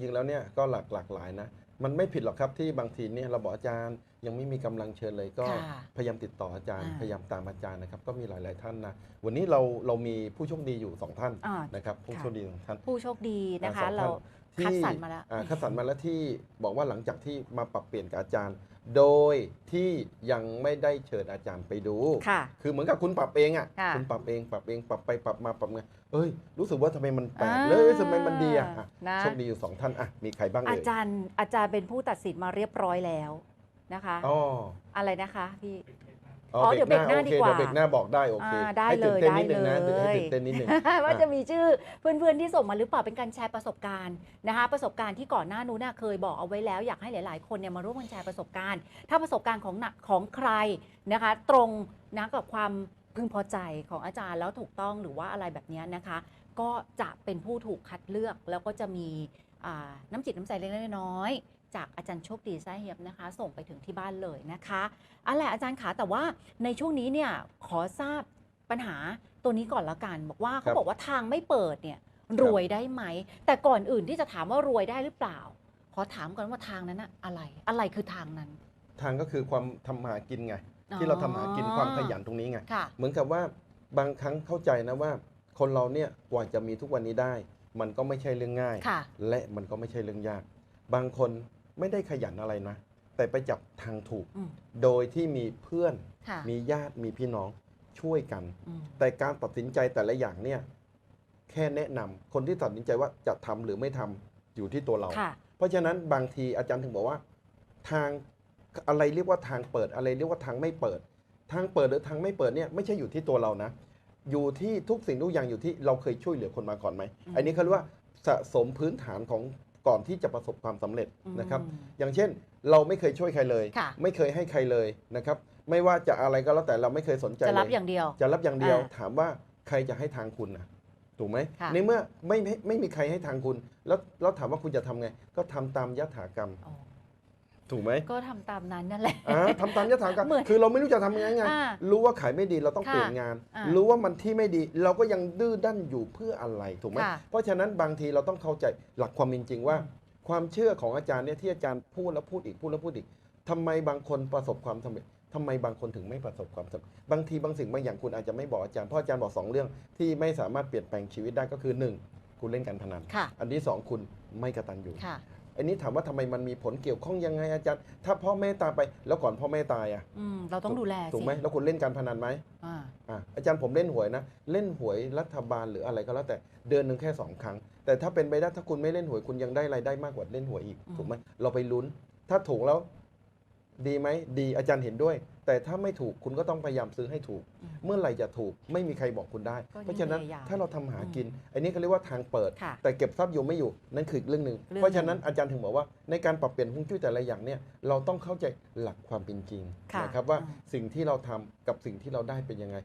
ริงๆแล้วเนี่ยก็หลากหลากหลายนะ มันไม่ผิดหรอกครับที่บางทีเนี่ยเราบอกอาจารย์ยังไม่มีกำลังเชิญเลยก็ค่ะพยายามติดต่ออาจารย์ อ่า พยายามตามอาจารย์นะครับก็มีหลายๆท่านนะวันนี้เราเรามีผู้โชคดีอยู่สองท่านอ่านะครับผู้ค่ะโชคดีสองท่าน ผู้โชคดีนะคะ อ่าสองท่านเราที่คัดสรรมาแล้ว อ่คัดสรรมาแล้วที่บอกว่าหลังจากที่มาปรับเปลี่ยนกับอาจารย์ โดยที่ยังไม่ได้เชิญอาจารย์ไปดู ค่ะ คือเหมือนกับคุณปรับเองอะ ค่ะ คุณปรับเองปรับเองปรับไปปรับมาปรับมาเอ้ย รู้สึกว่าทำไมมันแปลกอ่าเลยทำไมมันดีอะอะนะโชคดีอยู่สองท่านอะมีใครบ้างอาเอ่ยจารย์อาจารย์เป็นผู้ตัดสินมาเรียบร้อยแล้วนะคะ อ๋อ อะไรนะคะพี่ อ๋อ๋อเดี๋ยวเบรกหน้าโอดีเคกว่าเดี๋ยวเบรกหน้าบอกได้โอเคอ่าได้ให้เลตื่นยเต้นนิดนึงนะได้เลยให้ตื่นเต้นนิดนึงว่าจะมีชื่อเพื่อนๆที่ส่งมาหรือเปล่าเป็นการแชร์ประสบการณ์นะคะประสบการณ์ที่ก่อนหน้านู้นน่ะเคยบอกเอาไว้แล้วอยากให้หลาย ๆ คนเนี่ยมาร่วมกันแชร์ประสบการณ์ ถ้าประสบการณ์ของหนักของใครนะคะ ตรงนะกับความพึงพอใจของอาจารย์แล้วถูกต้องหรือว่าอะไรแบบเนี้ยนะคะ ก็จะเป็นผู้ถูกคัดเลือกแล้วก็จะมีอ่าน้ำจิตน้ำใจเล็กๆน้อยๆ จากอาจารย์โชคดีไส้เฮียบนะคะ ส่งไปถึงที่บ้านเลยนะคะเอาแหละอาจารย์ขาแต่ว่าในช่วงนี้เนี่ยขอทราบปัญหาตัวนี้ก่อนละกัน บอกว่าครัเขาบบอกว่าทางไม่เปิดเนี่ยรวยได้ไหม แต่ก่อนอื่นที่จะถามว่ารวยได้หรือเปล่า ขอถามก่อนว่าทางนั้นอะอะไร อะไรคือทางนั้น ทางก็คือความทำหากินไง ที่เราทำหากินความขยันตรงนี้ไงค่ะเหมือนกับว่าบางครั้งเข้าใจนะว่า คนเราเนี่ยกว่าจะมีทุกวันนี้ได้ มันก็ไม่ใช่เรื่องง่ายค่ะและมันก็ไม่ใช่เรื่องยาก บางคน ไม่ได้ขยันอะไรนะ แต่ไปจับทางถูก อืม โดยที่มีเพื่อน ค่ะมีญาติมีพี่น้องช่วยกัน อืมแต่การตัดสินใจแต่ละอย่างเนี่ยแค่แนะนำคนที่ตัดสินใจว่าจะทำหรือไม่ทำอยู่ที่ตัวเรา ค่ะ เพราะฉะนั้นบางทีอาจารย์ถึงบอกว่า ทางอะไรเรียกว่าทางเปิดอะไรเรียกว่าทางไม่เปิด ทางเปิดหรือทางไม่เปิดเนี่ยไม่ใช่อยู่ที่ตัวเรานะ อยู่ที่ทุกสิ่งทุกอย่างอยู่ที่เราเคยช่วยเหลือคนมาก่อนไหมอืม อันนี้เขาเรียกว่าสะสมพื้นฐานของ ก่อนที่จะประสบความสำเร็จนะครับอืมอย่างเช่นเราไม่เคยช่วยใครเลยค่ะไม่เคยให้ใครเลยนะครับ ไม่ว่าจะอะไรก็แล้วแต่เราไม่เคยสนใจจะรับเลอย่างเดียว จะรับอย่างเดียวอ่าถามว่าใครจะให้ทางคุณนะถูกไหมค่ะในเมื่อไม่ไม่ไม่มีใครให้ทางคุณ แล้วแล้วถามว่าคุณจะทำไง ก็ทำตามยถากรรมอ๋อ ถูกไหมก็ทำตามนั้นนั่นแหละอ่าทำตามยถากรรมเหมือนคือเราไม่รู้จะทำยังไงไงอ่ารู้ว่าขายไม่ดีเราต้องค่ะเปลี่ยนงานอ่ารู้ว่ามันที่ไม่ดี เราก็ยังดื้อด้านอยู่เพื่ออะไรถูกไหมค่ะเพราะฉะนั้นบางทีเราต้องเข้าใจหลักความเป็นจริงว่า ความเชื่อของอาจารย์เนี่ยที่อาจารย์พูดแล้วพูดอีกพูดแล้วพูดอีกทำไมบางคนประสบความสำเร็จทำไมบางคนถึงไม่ประสบความสำเร็จบางทีบางสิ่งบางอย่างคุณอาจจะไม่บอกอาจารย์เพราะอาจารย์บอกสองเรื่องที่ไม่สามารถเปลี่ยนแปลงชีวิตได้ก็คือหนึ่งคุณเล่นการพนันค่ะอันที่สองคุณไม่กระตันอยู่ค่ะ อันนี้ถามว่าทำไมมันมีผลเกี่ยวข้องยังไงอาจารย์ ถ้าพ่อแม่ตายไปแล้วก่อนพ่อแม่ตายอะอืมเราต้องดูแลถูกสิไหมแล้วคุณเล่นการพนันไหมอ่าอะอาจารย์ผมเล่นหวยนะ เล่นหวยรัฐบาลหรืออะไรก็แล้วแต่เดือนหนึ่งแค่สองครั้ง แต่ถ้าเป็นไปได้ถ้าคุณไม่เล่นหวยคุณยังได้รายได้มากกว่าเล่นหวยอีกอืมถูกไหมเราไปลุ้น ถ้าถูกแล้ว ดีไหมดีอาจารย์เห็นด้วย แต่ถ้าไม่ถูกคุณก็ต้องพยายามซื้อให้ถูกอืมเมื่อไหร่จะถูกไม่มีใครบอกคุณได้ก็ยิ่งเพราะฉะนั้นพยายามถ้าเราทำหาอืมกิน อันนี้เขาเรียกว่าทางเปิดค่ะแต่เก็บทรัพย์อยู่ไม่อยู่นั่นคืออีกเรื่องหนึ่งเรื่องหนึ่งเพราะฉะนั้นอาจารย์ถึงบอกว่าในการปรับเปลี่ยนฮวงจุ้ยแต่ละอย่างเนี่ยเราต้องเข้าใจหลักความเป็นจริงค่ะนะครับว่าอืมสิ่งที่เราทำกับสิ่งที่เราได้เป็นยังไง